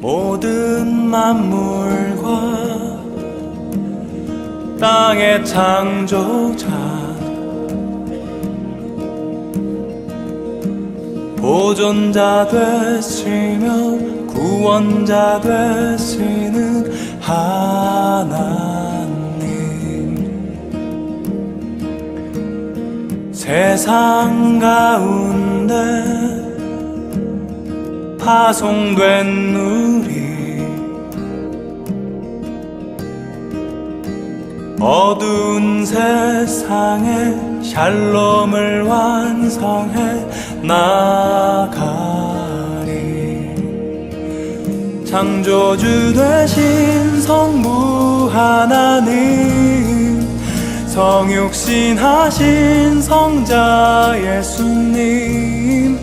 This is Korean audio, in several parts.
모든 만물과 땅의 창조자. 보존자 되시며 구원자 되시는 하나님. 세상 가운데 파송된 우 어두운 세상에 샬롬을 완성해 나가리. 창조주 되신 성부 하나님 성육신 하신 성자 예수님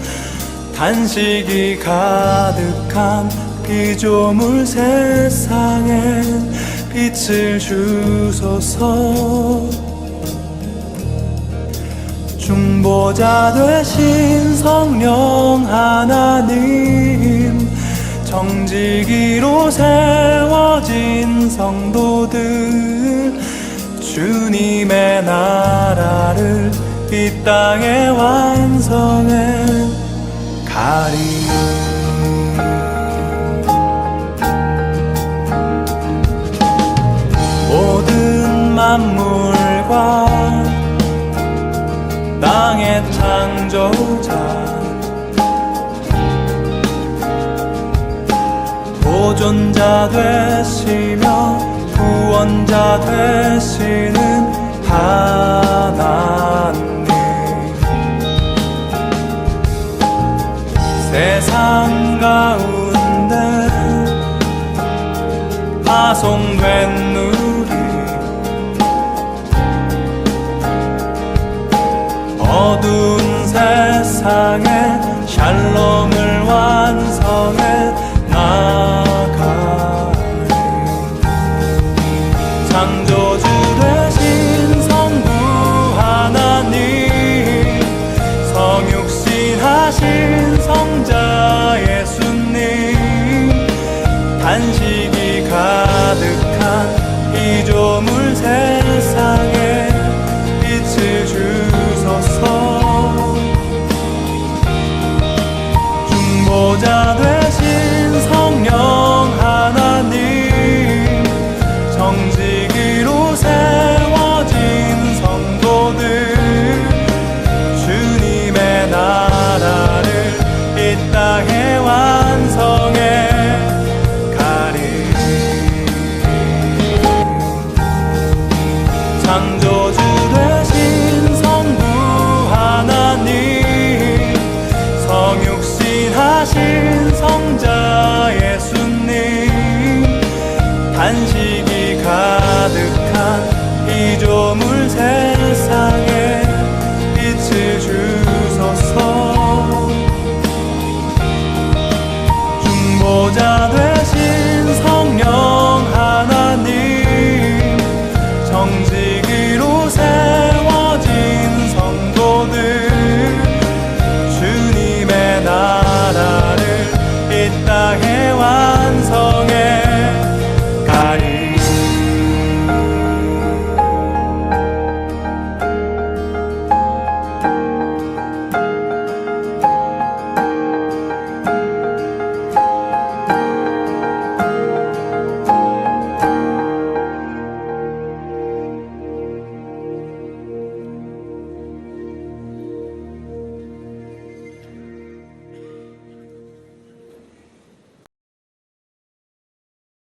단식이 가득한 피조물 세상에 빛을 주소서. 중보자 되신 성령 하나님 정직이로 세워진 성도들 주님의 나라를 이 땅에 완성해 가리 땅의 창조자. 보존자 되시며 구원자 되시는 하나님. 세상 가운데 파송된 우 세상에 샬롬 가득한 이 조물 세상에 빛을 주